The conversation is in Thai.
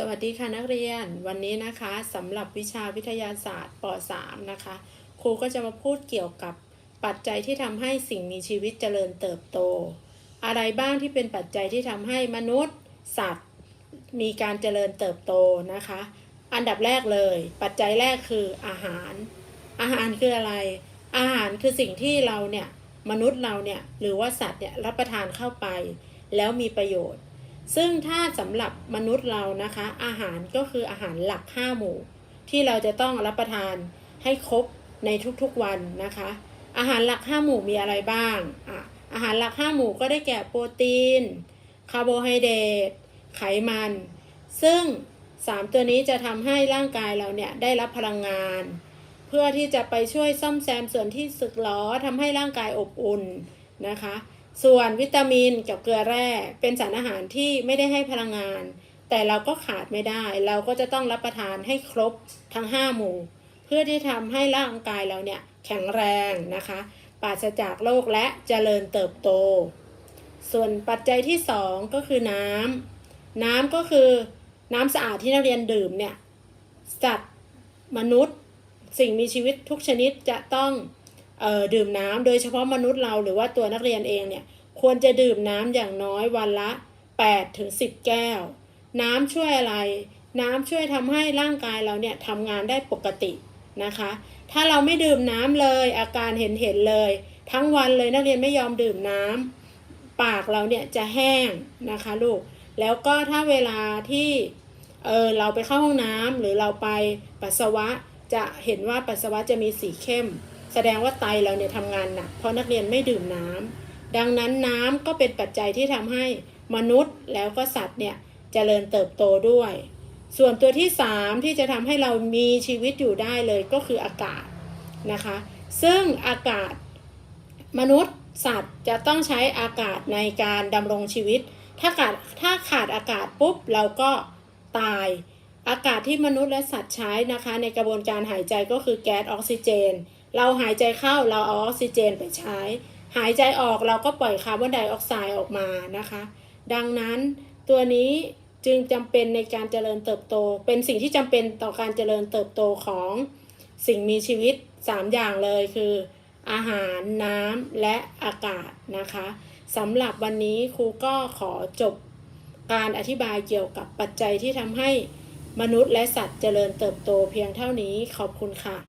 สวัสดีค่ะนักเรียนวันนี้นะคะสำหรับวิชาวิทยาศาสตร์ป .3 นะคะ ครูก็จะมาพูดเกี่ยวกับปัจจัยที่ทำให้สิ่งมีชีวิตเจริญเติบโต อะไรบ้างที่เป็นปัจจัยที่ทำให้มนุษย์ สัตว์ มีการเจริญเติบโตนะคะ อันดับแรกเลย ปัจจัยแรกคืออาหาร อาหารคืออะไร อาหารคือสิ่งที่เราเนี่ยมนุษย์เราเนี่ยหรือว่าสัตว์เนี่ยรับประทานเข้าไป แล้วมีประโยชน์ ซึ่งถ้าสำหรับมนุษย์เรานะคะ อาหารก็คืออาหารหลักห้าหมู่ ที่เราจะต้องรับประทานให้ครบในทุกๆวันนะคะ อาหารหลักห้าหมู่มีอะไรบ้างอะอาหารหลักห้าหมู่ก็ได้แก่โปรตีน คาร์โบไฮเดรตไขมัน ซึ่งสามตัวนี้จะทำให้ร่างกายเราเนี่ยได้รับพลังงาน เพื่อที่จะไปช่วยซ่อมแซมส่วนที่สึกหรอทำให้ร่างกายอบอุ่นนะคะ ส่วนวิตามินกับเกลือแร่เป็นสารอาหารที่ไม่ได้ให้พลังงาน แต่เราก็ขาดไม่ได้ เราก็จะต้องรับประทานให้ครบทั้ง 5 หมู่ เพื่อที่ทำให้ร่างกายเราเนี่ยแข็งแรงนะคะ ปราศจากโรคและเจริญเติบโต ส่วนปัจจัยที่ 2 ก็คือน้ำน้ำก็คือน้ำสะอาดที่นักเรียนดื่มเนี่ยสัตว์มนุษย์ สิ่งมีชีวิตทุกชนิดจะต้อง ดื่มน้ำโดยเฉพาะมนุษย์เราหรือว่าตัวนักเรียนเองเนี่ยควรจะดื่มน้ำอย่างน้อยวันละ8ถึง10 แก้ว น้ำช่วยอะไร น้ำช่วยทำให้ร่างกายเราเนี่ยทำงานได้ปกตินะคะ ถ้าเราไม่ดื่มน้ำเลยอาการเห็นเห็นๆเลย ทั้งวันเลยนักเรียนไม่ยอมดื่มน้ำปากเราเนี่ยจะแห้งนะคะลูกแล้วก็ถ้าเวลาที่เออเราไปเข้าห้องน้ำหรือเราไปปัสสาวะจะเห็นว่าปัสสาวะจะมีสีเข้ม แสดงว่าไตเราเนี่ยทำงานหนักเพราะนักเรียนไม่ดื่มน้ำดังนั้นน้ำก็เป็นปัจจัยที่ทำให้มนุษย์แล้วก็สัตว์เนี่ยเจริญเติบโตด้วย ส่วนตัวที่สามที่จะทำให้เรามีชีวิตอยู่ได้เลยก็คืออากาศนะคะ ซึ่งอากาศมนุษย์สัตว์จะต้องใช้อากาศในการดำรงชีวิต ถ้าขาดถ้าขาดอากาศปุ๊บเราก็ตาย อากาศที่มนุษย์และสัตว์ใช้นะคะ ในกระบวนการหายใจก็คือแก๊สออกซิเจน เราหายใจเข้าเราเอาออกซิเจนไปใช้ หายใจออกเราก็ปล่อยคาร์บอนไดออกไซด์ออกมานะคะ ดังนั้นตัวนี้จึงจำเป็นในการเจริญเติบโต เป็นสิ่งที่จำเป็นต่อการเจริญเติบโตของสิ่งมีชีวิต 3 อย่างเลยคือ อาหารน้ำและอากาศนะคะสำหรับวันนี้ครูก็ขอจบการอธิบายเกี่ยวกับปัจจัยที่ทำให้มนุษย์และสัตว์เจริญเติบโตเพียงเท่านี้ขอบคุณค่ะ